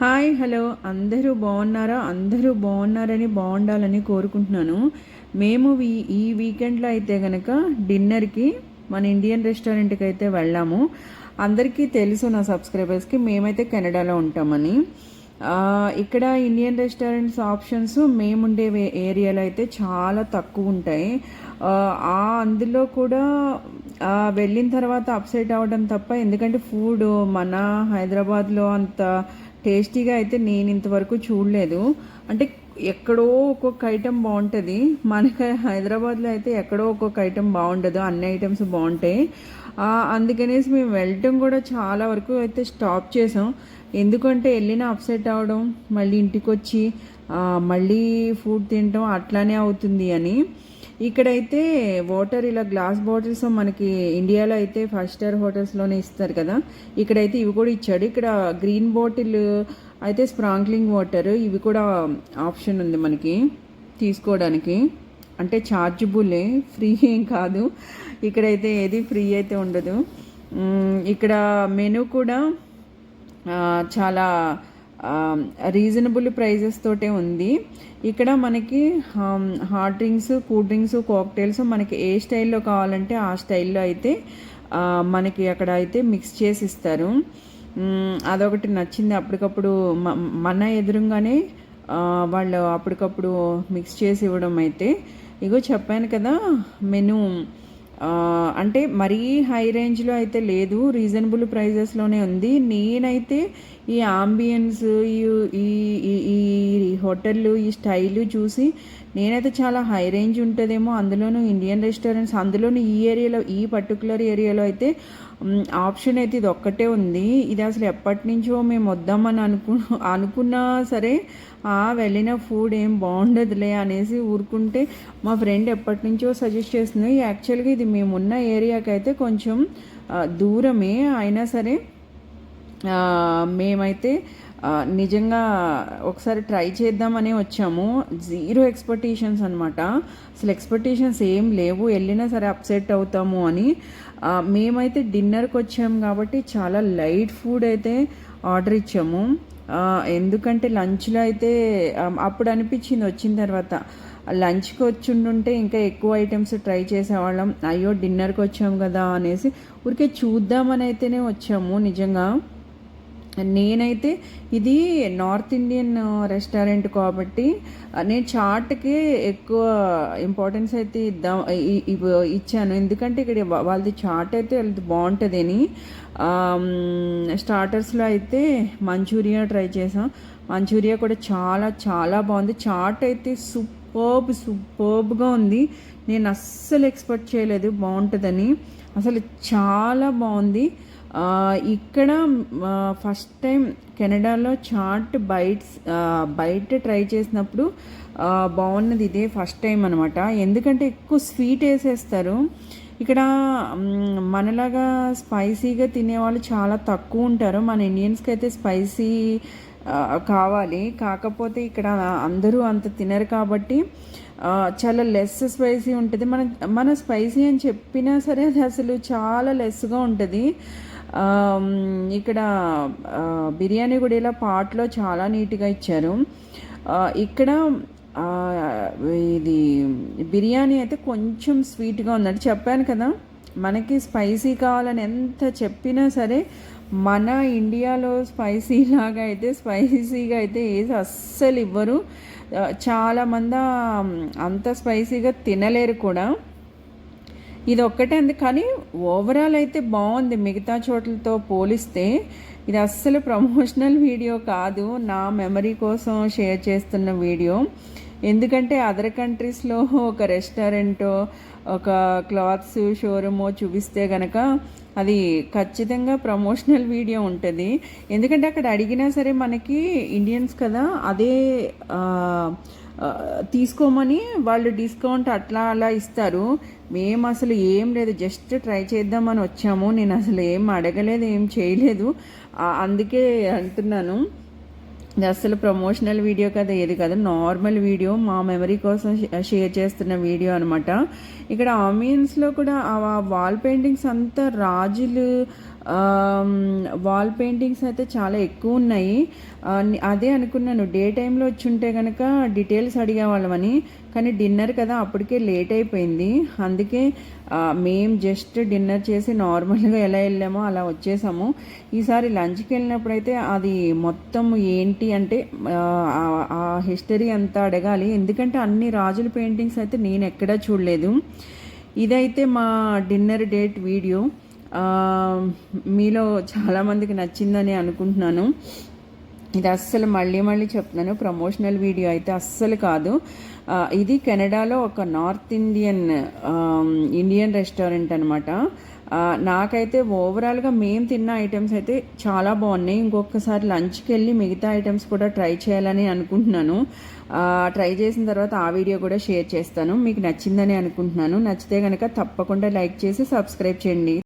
Hi hello. అందరూ బాగున్నారా? అందరూ బాగున్నారని బాగుండాలని కోరుకుంటున్నాను. మేము ఈ- ఈ వీకెండ్లో అయితే కనుక డిన్నర్కి మన ఇండియన్ రెస్టారెంట్కి అయితే వెళ్ళాము. అందరికీ తెలుసు నా సబ్స్క్రైబర్స్కి మేమైతే కెనడాలో ఉంటామని. ఇక్కడ ఇండియన్ రెస్టారెంట్స్ ఆప్షన్స్ మేముండే ఏరియాలో అయితే చాలా తక్కువ ఉంటాయి. ఆ, అందులో కూడా వెళ్ళిన తర్వాత అప్సెట్ అవ్వడం తప్ప ఎందుకంటే ఫుడ్ మన హైదరాబాద్లో అంత టేస్టీగా అయితే నేను ఇంతవరకు చూడలేదు. అంటే ఎక్కడో ఒక్కొక్క ఐటెం బాగుంటుంది. మనకి హైదరాబాద్లో అయితే ఎక్కడో ఒక్కొక్క ఐటెం బాగుండదు. అన్ని ఐటమ్స్ బాగుంటాయి. అందుకనేసి మేము వెళ్ళటం కూడా చాలా వరకు అయితే స్టాప్ చేసాం. ఎందుకంటే వెళ్ళిన అప్సెట్ అవ్వడం మళ్ళీ ఇంటికి వచ్చి మళ్ళీ ఫుడ్ తినటం అట్లానే అవుతుంది అని. ఇక్కడైతే వాటర్ ఇలా గ్లాస్ బాటిల్స్ మనకి ఇండియాలో అయితే ఫైవ్ స్టార్ హోటల్స్లోనే ఇస్తారు కదా. ఇక్కడైతే ఇవి కూడా ఇచ్చాడు. ఇక్కడ గ్రీన్ బాటిల్ అయితే స్ప్రాంక్లింగ్ వాటర్ ఇవి కూడా ఆప్షన్ ఉంది మనకి తీసుకోవడానికి. అంటే ఛార్జబులే ఫ్రీ ఏం కాదు. ఇక్కడైతే ఏది ఫ్రీ అయితే ఉండదు. ఇక్కడ మెనూ కూడా చాలా రీజనబుల్ ప్రైజెస్ తోటే ఉంది. ఇక్కడ మనకి hot drinks cool drinks cocktails మనకి ఏ స్టైల్లో కావాలంటే ఆ స్టైల్లో అయితే మనకి అక్కడ అయితే మిక్స్ చేసి ఇస్తారు. అదొకటి నచ్చింది. అప్పటికప్పుడు మ- మన ఎదురుగానే వాళ్ళు అప్పటికప్పుడు మిక్స్ చేసి ఇవ్వడం అయితే. ఇగో చెప్పాను కదా మెను అంటే మరీ హై రేంజ్లో అయితే లేదు రీజనబుల్ ప్రైజెస్లోనే ఉంది. నేనైతే ఈ ఆంబియన్స్ ఈ ఈ- ఈ ఈ హోటల్ ఈ చూసి నేనైతే చాలా హై రేంజ్ ఉంటుందేమో. అందులోనూ ఇండియన్ రెస్టారెంట్స్ అందులోనూ ఈ ఏరియాలో ఈ పర్టికులర్ ఏరియాలో అయితే ఆప్షన్ అయితే ఇది ఒక్కటే ఉంది. ఇది అసలు ఎప్పటి నుంచో మేము వద్దామని అనుకు అనుకున్నా సరే ఆ వెళ్ళిన ఫుడ్ ఏం బాగుండదులే అనేసి ఊరుకుంటే మా ఫ్రెండ్ ఎప్పటి నుంచో సజెస్ట్ చేస్తుంది. యాక్చువల్గా ఇది మేమున్న ఏరియాకి అయితే కొంచెం దూరమే. అయినా సరే మేమైతే నిజంగా ఒకసారి ట్రై చేద్దామని వచ్చాము. జీరో ఎక్స్పెక్టేషన్స్ అనమాట అసలు ఎక్స్పెక్టేషన్స్ ఏం లేవు. వెళ్ళినా సరే అప్సెట్ అవుతాము అని. మేమైతే డిన్నర్కి వచ్చాము కాబట్టి చాలా లైట్ ఫుడ్ అయితే ఆర్డర్ ఇచ్చాము. ఎందుకంటే లంచ్లో అయితే అప్పుడు అనిపించింది వచ్చిన తర్వాత. లంచ్కి వచ్చిండుంటే ఇంకా ఎక్కువ ఐటమ్స్ ట్రై చేసేవాళ్ళం. అయ్యో డిన్నర్కి వచ్చాము కదా అనేసి. ఊరికే చూద్దామని అయితేనే వచ్చాము నిజంగా. నేనైతే ఇది నార్త్ ఇండియన్ రెస్టారెంట్ కాబట్టి నేను చాట్కి ఎక్కువ ఇంపార్టెన్స్ అయితే ఇద్దాం ఇచ్చాను. ఎందుకంటే ఇక్కడ వాళ్ళది చాట్ అయితే వాళ్ళది బాగుంటుందని స్టార్టర్స్లో అయితే మంచూరియా ట్రై చేసాం. మంచూరియా కూడా చాలా చాలా బాగుంది. చాట్ అయితే సూపర్బ్ సూపర్బ్గా ఉంది. నేను అస్సలు ఎక్స్పెక్ట్ చేయలేదు బాగుంటుందని. అసలు చాలా బాగుంది. ఇక్కడ ఫస్ట్ టైం కెనడాలో చాట్ బైట్స్ బయట ట్రై చేసినప్పుడు బాగున్నది ఇదే ఫస్ట్ టైం అనమాట ఎందుకంటే ఎక్కువ స్వీట్ వేసేస్తారు. ఇక్కడ మనలాగా స్పైసీగా తినేవాళ్ళు చాలా తక్కువ ఉంటారు. మన ఇండియన్స్కి అయితే స్పైసీ కావాలి. కాకపోతే ఇక్కడ అందరూ అంత తినరు కాబట్టి చాలా లెస్ స్పైసీ ఉంటుంది. మన మన స్పైసీ అని చెప్పినా సరే అది అసలు చాలా లెస్గా ఉంటుంది. ఇక్కడ బిర్యానీ కూడా ఇలా పాట్లో చాలా నీట్గా ఇచ్చారు. ఇక్కడ ఇది బిర్యానీ అయితే కొంచెం స్వీట్గా ఉందంటే చెప్పాను కదా మనకి స్పైసీ కావాలని ఎంత చెప్పినా సరే మన ఇండియాలో స్పైసీ లాగా అయితే స్పైసీగా అయితే ఏది అస్సలు ఇవ్వరు. చాలామంది అంత స్పైసీగా తినలేరు కూడా. ఇది ఒక్కటే అంది. కానీ ఓవరాల్ అయితే బాగుంది. మిగతా చోట్లతో పోలిస్తే ఇది అస్సలు ప్రమోషనల్ వీడియో కాదు. నా మెమరీ కోసం షేర్ చేస్తున్న వీడియో ఎందుకంటే అదర్ కంట్రీస్లో ఒక రెస్టారెంటో ఒక క్లాత్స్ షోరూమో చూపిస్తే గనక అది ఖచ్చితంగా ప్రమోషనల్ వీడియో ఉంటుంది. ఎందుకంటే అక్కడ అడిగినా సరే మనకి ఇండియన్స్ కదా అదే తీసుకోమని వాళ్ళు డిస్కౌంట్ అట్లా అలా ఇస్తారు. మేము అసలు ఏం లేదు జస్ట్ ట్రై చేద్దామని వచ్చాము. నేను అసలు ఏం అడగలేదు ఏం చేయలేదు. అందుకే అంటున్నాను. ఇది అసలు ప్రమోషనల్ వీడియో కదా ఏది కదా నార్మల్ వీడియో మా మెమరీ కోసం షేర్ చేస్తున్న వీడియో అనమాట ఇక్కడ ఆమియన్స్లో కూడా ఆ వాల్ పెయింటింగ్స్ అంతా రాజులు వాల్ పెయింటింగ్స్ అయితే చాలా ఎక్కువ ఉన్నాయి. అదే అనుకున్నాను డే టైంలో వచ్చి ఉంటే కనుక డీటెయిల్స్ అడిగేవాళ్ళమని కానీ డిన్నర్ కదా అప్పటికే లేట్ అయిపోయింది. అందుకే మేము జస్ట్ డిన్నర్ చేసి నార్మల్గా ఎలా వెళ్ళామో అలా వచ్చేసాము. ఈసారి లంచ్కి వెళ్ళినప్పుడైతే అది మొత్తం ఏంటి అంటే ఆ, హిస్టరీ అంతా అడగాలి. ఎందుకంటే అన్ని రాజుల పెయింటింగ్స్ అయితే నేను ఎక్కడా చూడలేదు. ఇదైతే మా డిన్నర్ డేట్ వీడియో మీలో చాలామందికి నచ్చిందని అనుకుంటున్నాను. ఇది అస్సలు మళ్ళీ మళ్ళీ చెప్తున్నాను. ప్రమోషనల్ వీడియో అయితే అస్సలు కాదు. ఇది కెనడాలో ఒక నార్త్ ఇండియన్ ఇండియన్ రెస్టారెంట్ అనమాట నాకైతే ఓవరాల్గా మేము తిన్న ఐటమ్స్ అయితే చాలా బాగున్నాయి. ఇంకొకసారి లంచ్కి వెళ్ళి మిగతా ఐటమ్స్ కూడా ట్రై చేయాలని అనుకుంటున్నాను. ట్రై చేసిన తర్వాత ఆ వీడియో కూడా షేర్ చేస్తాను. మీకు నచ్చిందని అనుకుంటున్నాను. నచ్చితే కనుక తప్పకుండా లైక్ చేసి సబ్స్క్రైబ్ చేయండి.